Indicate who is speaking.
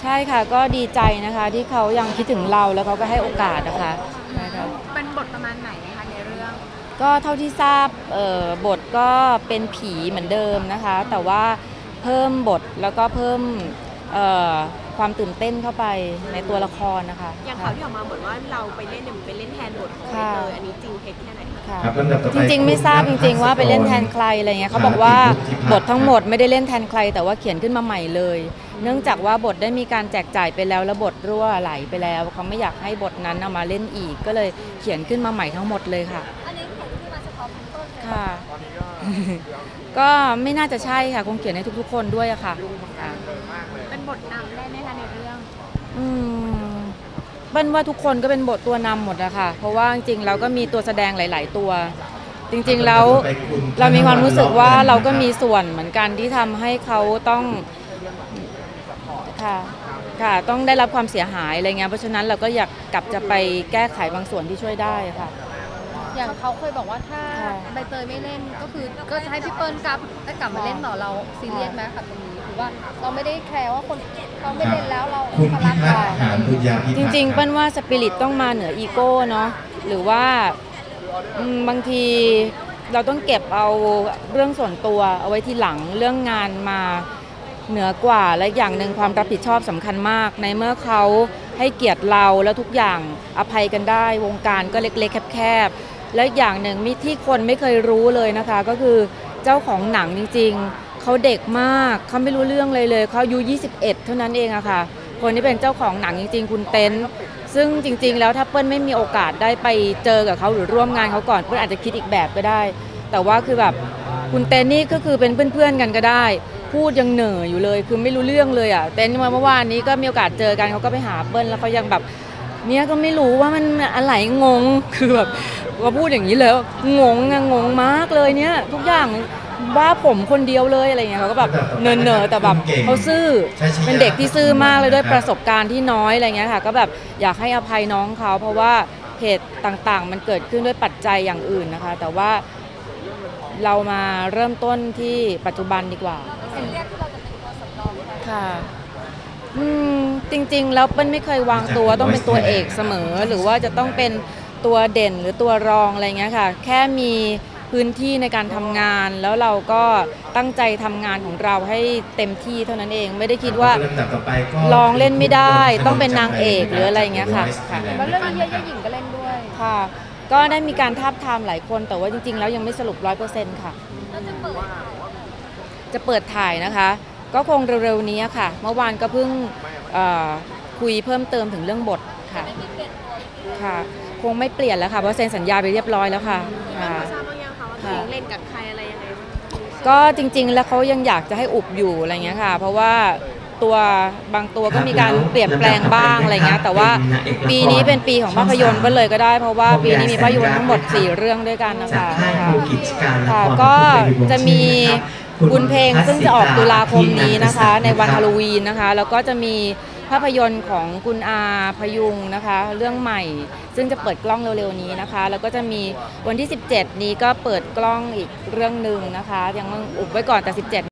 Speaker 1: ใช่ค่ะก็ดีใจนะคะที่เขายังคิดถึงเราแล้วเขาก็ให้โอกาสนะคะใช่ค่ะ
Speaker 2: เป็นบทประมาณไหนคะในเรื่อง
Speaker 1: ก็เท่าที่ทราบเอ่อบทก็เป็นผีเหมือนเดิมนะคะ แต่ว่าเพิ่มบทแล้วก็เพิ่มเอ่อความตื่นเต้นเข้าไปในตัวละครนะคะ
Speaker 2: อย่างข่าวที่ออกมาเหมือนว่าเราไปเล่นเนี่ยเหมือนไปเล่นแทนบทของใบ
Speaker 1: ค่ะ
Speaker 2: เตยอันนี้จริง เท็จแค่ไหนคะ
Speaker 1: ค่ะ
Speaker 3: ครับลำดับต่อ
Speaker 1: จ
Speaker 3: ไป
Speaker 1: ริงๆ ไม่ทราบจริงๆว่าไปเล่นแทนใครอะไรเงี้ยเขาบอกว่าบททั้งหมดไม่ได้เล่นแทนใคร แต่ว่าเขียนขึ้นมาใหม่เลย เนื่องจากว่าบทได้มีการแจกจ่ายไปแล้วแล้วบทรั่วไหลไปแล้วเขาไม่อยากให้บทนั้นเอามาเล่นอีก ก็เลยเขียนขึ้นมาใหม่ทั้งหมดเลยค่ะ
Speaker 4: อันนี้เขียนขึ้นมาเฉพาะคุณต้นเลย
Speaker 1: ค่ะ ก็ไม่น่าจะใช่ค่ะคงเขียนให้ทุกๆ คนด้วยอะค่ะค่ะ
Speaker 2: เป็นบทนำได้ไหมคะในเรื่อง
Speaker 1: อืม เบิ้ลว่าทุกคนก็เป็นบทตัวนำหมดอะค่ะ เพราะว่าจริงๆเราก็มีตัวแสดงหลาย ๆ ตัว จริงๆแล้วเรามีความรู้สึกว่าเราก็มีส่วนเหมือนกันที่ทำให้เขาต้องค่ะค่ะต้องได้รับความเสียหายอะไรเงี้ยเพราะฉะนั้นเราก็อยากกลับจะไปแก้ไขบางส่วนที่ช่วยได้ค่ะ
Speaker 4: อย่างเขาเคยบอกว่าถ้า
Speaker 1: ค่ะ
Speaker 4: ใบเตยไม่เล่นก็คือก็จะให้พี่เปิ้ลกลับได้กลับมาเล่นต่อเราซีเรียสไหมกับตรงนี้ถือ ว่า เราไม่ได้แคร์ว่าคนเขาไม่เล่นแล้วเรา
Speaker 3: คุณ
Speaker 4: ก็
Speaker 3: พิ
Speaker 4: รัก
Speaker 3: พัฒ
Speaker 4: ต่อ
Speaker 3: น์หานบุญญาพิ
Speaker 1: จ
Speaker 3: พัฒน์
Speaker 1: ริงๆ
Speaker 3: ค
Speaker 1: เปิ้
Speaker 3: บ
Speaker 1: ลว่าสปิริตต้องมาเหนืออีโก้เนาะหรือว่าอืมบางทีเราต้องเก็บเอาเรื่องส่วนตัวเอาไว้ทีหลังเรื่องงานมาเหนือกว่าและอย่างหนึ่งความรับผิดชอบสำคัญมาก ในเมื่อเขาให้เกียรติเราแล้วทุกอย่างอภัยกันได้ วงการก็เล็กๆ แคบๆและอย่างหนึ่งมีที่คนไม่เคยรู้เลยนะคะ ก็คือเจ้าของหนังจริง ๆ เขาเด็กมากเขาไม่รู้เรื่องเลยเลยเขาอายุ 21 เท่านั้นเองอะค่ะ คนที่เป็นเจ้าของหนังจริง ๆ คุณเต้นซึ่งจริง ๆ แล้วถ้าเปิ้ลไม่มีโอกาสได้ไปเจอกับเขาหรือร่วมงานเขาก่อนเปิ้ลอาจจะคิดอีกแบบก็ได้ แต่ว่าคือแบบคุณเต้นนี่ก็คือเป็นเพื่อนๆกันก็ได้ พูดยังเหน่ออยู่เลย คือไม่รู้เรื่องเลยอะเต้นมาเมื่อวานนี้ก็มีโอกาสเจอกันเขาก็ไปหาเปิ้ลแล้วเขายังแบบเนี่ยก็ไม่รู้ว่ามันอะไรงงคือแบบว่าพูดอย่างนี้เลยว่างงงงมากเลยเนี่ยทุกอย่าง ว่าผมคนเดียวเลยอะไรเงี้ยเขาก็แบบเนินเนอๆแต่แบบเขาซื่อเป็นเด็กที่ซื่อมากเลยด้วยประสบการณ์ที่น้อยอะไรเงี้ยค่ะ ก็แบบอยากให้อภัยน้องเขาเพราะว่าเหตุต่างๆ มันเกิดขึ้นด้วยปัจจัยอย่างอื่นนะคะ แต่ว่าเรามาเริ่มต้นที่ปัจจุบันดีกว่า
Speaker 4: ซีเรียสที่เราจะเป็นตัวสำรองแทน
Speaker 1: ค่ะอืมจริงๆ แล้วเปิ้ลไม่เคยวางตัวต้องเป็นตัวเอกเสมอ หรือว่าจะต้องเป็นตัวเด่นหรือตัวรองอะไรเงี้ยค่ะ แค่มี พื้นที่ในการทำงาน แล้วเราก็ตั้งใจทำงานของเราให้เต็มที่เท่านั้นเองไม่ได้คิดว่า
Speaker 3: ลำดับต่อไปก็
Speaker 1: ลองเล่นไม่ได้ ต้องเป็นนางเอกหรืออะไรอย่างเงี้ยค่ะค่ะ
Speaker 4: แล้วเรื่องนี้เยอะๆหญิงก็เล่นด้วย
Speaker 1: ค่ะ ก็ได้มีการทาบทามหลายคนแต่ว่าจริง ๆ แล้วยังไม่สรุปร้อยเปอร์เซ็นต์ค่ะ
Speaker 4: แล้วจะเปิด
Speaker 1: จะเปิดถ่ายนะคะ ก็คงเร็วๆนี้ค่ะ เมื่อวานก็เพิ่งเอ่อคุยเพิ่มเติมถึงเรื่องบทค่ะ
Speaker 4: ไม่มีเปลี่ยนตัว
Speaker 1: ค่ะ คงไม่เปลี่ยนแล้วค่ะเพราะเซ็นสัญญาไปเรียบร้อยแล้วค่ะ
Speaker 2: เปิ้ล
Speaker 1: ค่ะ
Speaker 2: พอทราบบ้างยังคะว่าตัวเองเล่นกับใครอะไรยังไงบ้าง
Speaker 1: ก็จริง ๆ แล้วเขายังอยากจะให้อุบอยู่อะไรเงี้ยค่ะ เพราะว่าตัวบางตัวก็มีการเปลี่ยนแปลงบ้างอะไรเงี้ยแต่ว่าปีนี้เป็นปีของภาพยนตร์ก็เลยก็ได้ เพราะว่าปีนี้มีภาพยนตร์ทั้งหมด 4 เรื่องด้วยกันนะ
Speaker 3: จาก
Speaker 1: คะ
Speaker 3: ค่าย
Speaker 1: ค่ะ
Speaker 3: ภูกิจการละคร
Speaker 1: ค่ะก็จะมีบุญเพลงซึ่งจะออกตุลาคมนี้นะคะ ในวันฮาโลวีนนะคะ แล้วก็จะมี ภาพยนตร์ของคุณอาพยุงนะคะ เรื่องใหม่ ซึ่งจะเปิดกล้องเร็วๆนี้นะคะ แล้วก็จะมีวันที่ 17 นี้ก็เปิดกล้องอีกเรื่องหนึ่งนะคะ ยังอุบไว้ก่อนแต่ 17